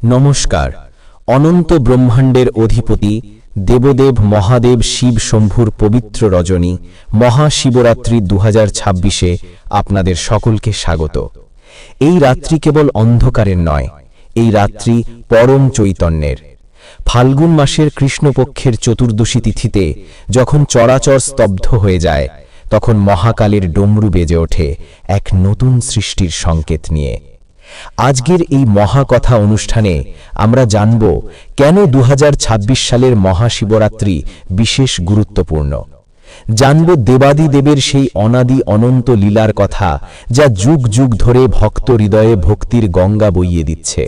নমস্কার। অনন্ত ব্রহ্মাণ্ডের অধিপতি দেবদেব মহাদেব শিব শম্ভুর পবিত্র রজনী মহাশিবরাত্রি দু হাজার ছাব্বিশে আপনাদের সকলকে স্বাগত। এই রাত্রি কেবল অন্ধকারের নয়, এই রাত্রি পরম চৈতন্যের। ফাল্গুন মাসের কৃষ্ণপক্ষের চতুর্দশী তিথিতে যখন চরাচর স্তব্ধ হয়ে যায়, তখন মহাকালের ডমরু বেজে ওঠে এক নতুন সৃষ্টির সংকেত নিয়ে। আজকের এই মহাকথা অনুষ্ঠানে আমরা জানব কেন দুহাজার ছাব্বিশ সালের মহাশিবরাত্রি বিশেষ গুরুত্বপূর্ণ। জানব দেবাদিদেবের সেই অনাদি অনন্ত লীলার কথা যা যুগ যুগ ধরে ভক্ত হৃদয়ে ভক্তির গঙ্গা বইয়ে দিচ্ছে।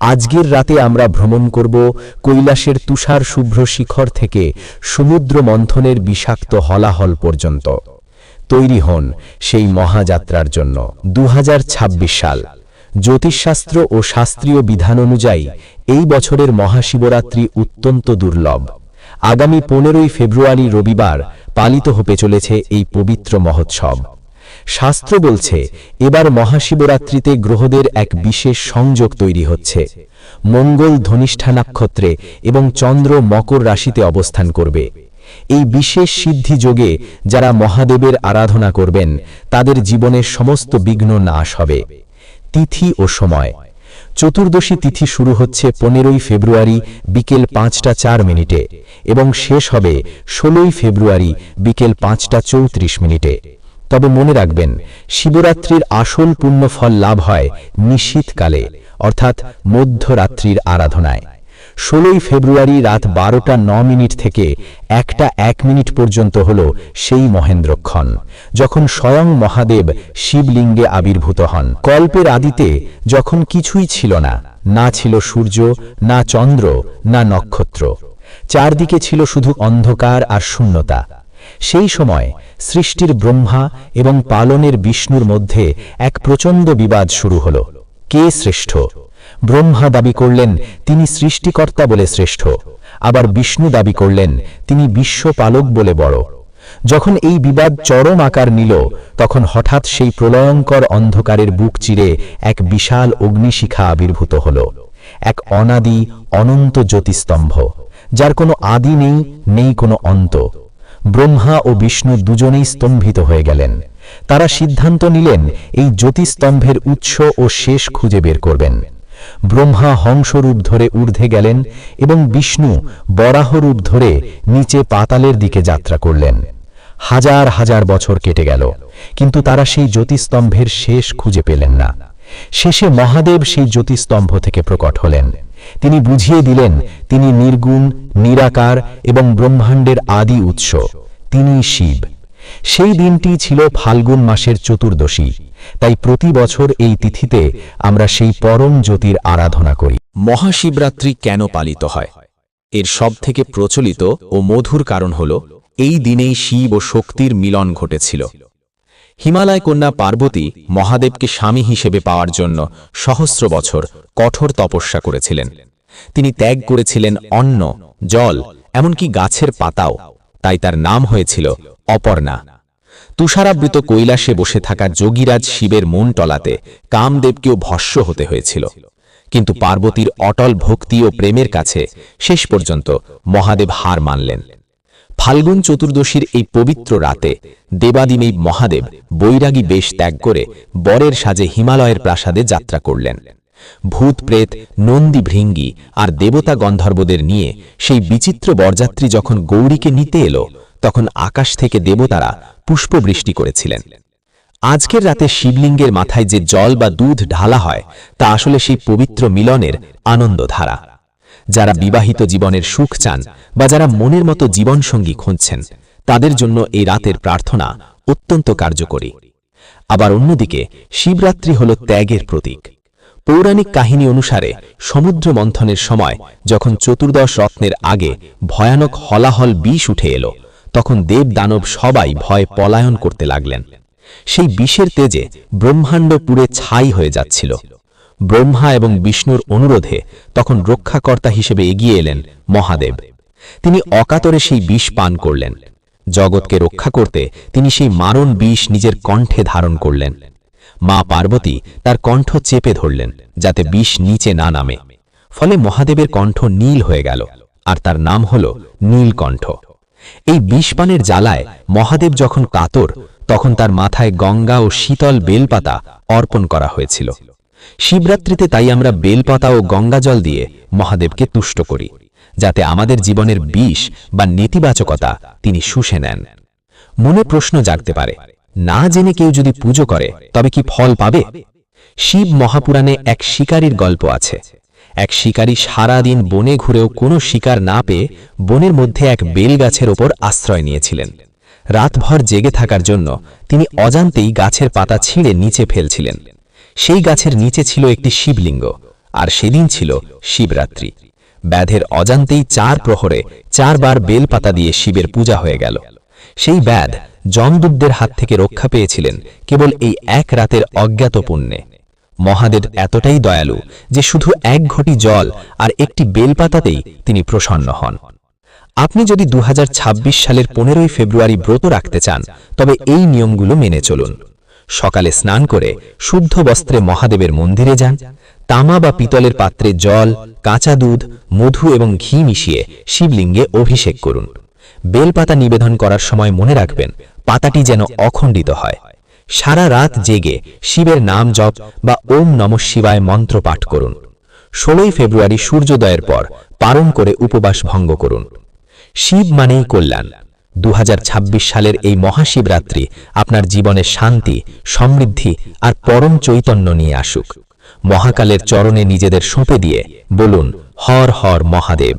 আজকের রাতে আমরা ভ্রমণ করব কৈলাসের তুষার শুভ্র শিখর থেকে সমুদ্র মন্থনের বিষাক্ত হলাহল পর্যন্ত। তৈরি হন সেই মহাযাত্রার জন্য দুহাজার ছাব্বিশ সাল। জ্যোতিষশাস্ত্র ও শাস্ত্রীয় বিধান অনুযায়ী এই বছরের মহাশিবরাত্রি অত্যন্ত দুর্লভ। আগামী পনেরোই ফেব্রুয়ারি রবিবার পালিত হতে চলেছে এই পবিত্র মহোৎসব। শাস্ত্র বলছে, এবার মহাশিবরাত্রিতে গ্রহদের এক বিশেষ সংযোগ তৈরি হচ্ছে। মঙ্গল ধনিষ্ঠা নক্ষত্রে এবং চন্দ্র মকর রাশিতে অবস্থান করবে। এই বিশেষ সিদ্ধি যোগে যারা মহাদেবের আরাধনা করবেন, তাদের জীবনের সমস্ত বিঘ্ন নাশ হবে। তিথি ও সময়। চতুর্দশী তিথি শুরু হচ্ছে পনেরোই ফেব্রুয়ারি বিকেল পাঁচটা চার মিনিটে এবং শেষ হবে ষোলোই ফেব্রুয়ারি বিকেল পাঁচটা চৌত্রিশ মিনিটে। তবে মনে রাখবেন, শিবরাত্রির আসল পুণ্যফল লাভ হয় নিশীতকালে অর্থাৎ মধ্যরাত্রির আরাধনায়। ষোলোই ফেব্রুয়ারি রাত বারোটা ন মিনিট থেকে একটা এক মিনিট পর্যন্ত হল সেই মহেন্দ্রক্ষণ, যখন স্বয়ং মহাদেব শিবলিঙ্গে আবির্ভূত হন। কল্পের আদিতে যখন কিছুই ছিল না না ছিল সূর্য, না চন্দ্র, না নক্ষত্র, চারদিকে ছিল শুধু অন্ধকার আর শূন্যতা। সেই সময় সৃষ্টির ব্রহ্মা এবং পালনের বিষ্ণুর মধ্যে এক প্রচণ্ড বিবাদ শুরু হল। কে শ্রেষ্ঠ? ব্রহ্মা দাবি করলেন, তিনি সৃষ্টিকর্তা বলে শ্রেষ্ঠ। আবার বিষ্ণু দাবি করলেন, তিনি বিশ্বপালক বলে বড়। যখন এই বিবাদ চরম আকার নিল, তখন হঠাৎ সেই প্রলয়ঙ্কর অন্ধকারের বুক চিরে এক বিশাল অগ্নিশিখা আবির্ভূত হল। এক অনাদি, অনন্ত জ্যোতিস্তম্ভ, যার কোনো আদি নেই নেই কোনো অন্ত। ব্রহ্মা ও বিষ্ণু দুজনেই স্তম্ভিত হয়ে গেলেন। তারা সিদ্ধান্ত নিলেন, এই জ্যোতিস্তম্ভের উৎস ও শেষ খুঁজে বের করবেন। ব্রহ্মা হংসরূপ ধরে ঊর্ধ্বে গেলেন এবং বিষ্ণু বরাহরূপ ধরে নিচে পাতালের দিকে যাত্রা করলেন। হাজার হাজার বছর কেটে গেল, কিন্তু তারা সেই জ্যোতিস্তম্ভের শেষ খুঁজে পেলেন না। শেষে মহাদেব সেই জ্যোতিস্তম্ভ থেকে প্রকট হলেন। তিনি বুঝিয়ে দিলেন, তিনি নির্গুণ, নিরাকার এবং ব্রহ্মাণ্ডের আদি উৎস তিনি শিব। সেই দিনটি ছিল ফাল্গুন মাসের চতুর্দশী। তাই প্রতি বছর এই তিথিতে আমরা সেই পরম জ্যোতির আরাধনা করি। মহাশিবরাত্রি কেন পালিত হয়? এর সবথেকে প্রচলিত ও মধুর কারণ হল, এই দিনেই শিব ও শক্তির মিলন ঘটেছিল। হিমালয় কন্যা পার্বতী মহাদেবকে স্বামী হিসেবে পাওয়ার জন্য সহস্র বছর কঠোর তপস্যা করেছিলেন। তিনি ত্যাগ করেছিলেন অন্ন, জল, এমনকি গাছের পাতাও। তাই তার নাম হয়েছিল অপর্ণা। তুষারাবৃত কৈলাসে বসে থাকা যোগীরাজ শিবের মন টলাতে কামদেবকেও ভস্য হতে হয়েছিল। কিন্তু পার্বতীর অটল ভক্তি ও প্রেমের কাছে শেষ পর্যন্ত মহাদেব হার মানলেন। ফাল্গুন চতুর্দশীর এই পবিত্র রাতে দেবাদিমেই মহাদেব বৈরাগী বেশ ত্যাগ করে বরের সাজে হিমালয়ের প্রাসাদে যাত্রা করলেন। ভূত প্রেত, নন্দী ভৃঙ্গি আর দেবতা গন্ধর্বদের নিয়ে সেই বিচিত্র বরযাত্রী যখন গৌরীকে নিতে এলো তখন আকাশ থেকে দেবতারা পুষ্পবৃষ্টি করেছিলেন। আজকের রাতে শিবলিঙ্গের মাথায় যে জল বা দুধ ঢালা হয়, তা আসলে সেই পবিত্র মিলনের আনন্দধারা। যারা বিবাহিত জীবনের সুখ চান বা যারা মনের মতো জীবনসঙ্গী খুঁজছেন, তাদের জন্য এই রাতের প্রার্থনা অত্যন্ত কার্যকরী। আবার অন্যদিকে, শিবরাত্রি হল ত্যাগের প্রতীক। পৌরাণিক কাহিনী অনুসারে সমুদ্র মন্থনের সময় যখন চতুর্দশ রত্নের আগে ভয়ানক হলাহল বিষ উঠে এলো তখন দেব দানব সবাই ভয় পলায়ন করতে লাগলেন। সেই বিষের তেজে ব্রহ্মাণ্ড পুরে ছাই হয়ে যাচ্ছিল। ব্রহ্মা এবং বিষ্ণুর অনুরোধে তখন রক্ষাকর্তা হিসেবে এগিয়ে এলেন মহাদেব। তিনি অকাতরে সেই বিষ পান করলেন। জগৎকে রক্ষা করতে তিনি সেই মারণ বিষ নিজের কণ্ঠে ধারণ করলেন। মা পার্বতী তার কণ্ঠ চেপে ধরলেন, যাতে বিষ নিচে না নামে। ফলে মহাদেবের কণ্ঠ নীল হয়ে গেল, আর তার নাম হল নীলকণ্ঠ। এই বিষপানের জ্বালায় মহাদেব যখন কাতর, তখন তার মাথায় গঙ্গা ও শীতল বেলপাতা অর্পণ করা হয়েছিল। শিবরাত্রিতে তাই আমরা বেলপাতা ও গঙ্গা জল দিয়ে মহাদেবকে তুষ্ট করি, যাতে আমাদের জীবনের বিষ বা নেতিবাচকতা তিনি শুষে নেন। মনে প্রশ্ন জাগতে পারে, না জেনে কেউ যদি পুজো করে, তবে কি ফল পাবে? শিব মহাপুরাণে এক শিকারীর গল্প আছে। এক শিকারী সারাদিন বনে ঘুরেও কোনো শিকার না পেয়ে বনের মধ্যে এক বেল গাছের ওপর আশ্রয় নিয়েছিলেন। রাতভর জেগে থাকার জন্য তিনি অজান্তেই গাছের পাতা ছিঁড়ে নিচে ফেলছিলেন। সেই গাছের নিচে ছিল একটি শিবলিঙ্গ, আর সেদিন ছিল শিবরাত্রি। ব্যাধের অজান্তেই চার প্রহরে চারবার বেলপাতা দিয়ে শিবের পূজা হয়ে গেল। সেই ব্যাধ যমদূতদের হাত থেকে রক্ষা পেয়েছিলেন কেবল এই এক রাতের অজ্ঞাত পুণ্যে মহাদেব এতটাই দয়ালু যে শুধু এক ঘটি জল আর একটি বেলপাতাতেই তিনি প্রসন্ন হন। আপনি যদি দু হাজার ছাব্বিশ সালের পনেরোই ফেব্রুয়ারি ব্রত রাখতে চান, তবে এই নিয়মগুলো মেনে চলুন। সকালে স্নান করে শুদ্ধ বস্ত্রে মহাদেবের মন্দিরে যান। তামা বা পিতলের পাত্রে জল, কাঁচা দুধ, মধু এবং ঘি মিশিয়ে শিবলিঙ্গে অভিষেক করুন। বেলপাতা নিবেদন করার সময় মনে রাখবেন, পাতাটি যেন অখণ্ডিত হয়। সারা রাত জেগে শিবের নাম জপ বা ওম নম শিবায় মন্ত্র পাঠ করুন। ষোলোই ফেব্রুয়ারি সূর্যোদয়ের পর পালন করে উপবাস ভঙ্গ করুন। শিব মানেই কল্যাণ। দু হাজার ছাব্বিশ সালের এই মহাশিবরাত্রি আপনার জীবনে শান্তি, সমৃদ্ধি আর পরম চৈতন্য নিয়ে আসুক। মহাকালের চরণে নিজেদের সঁপে দিয়ে বলুন, হর হর মহাদেব।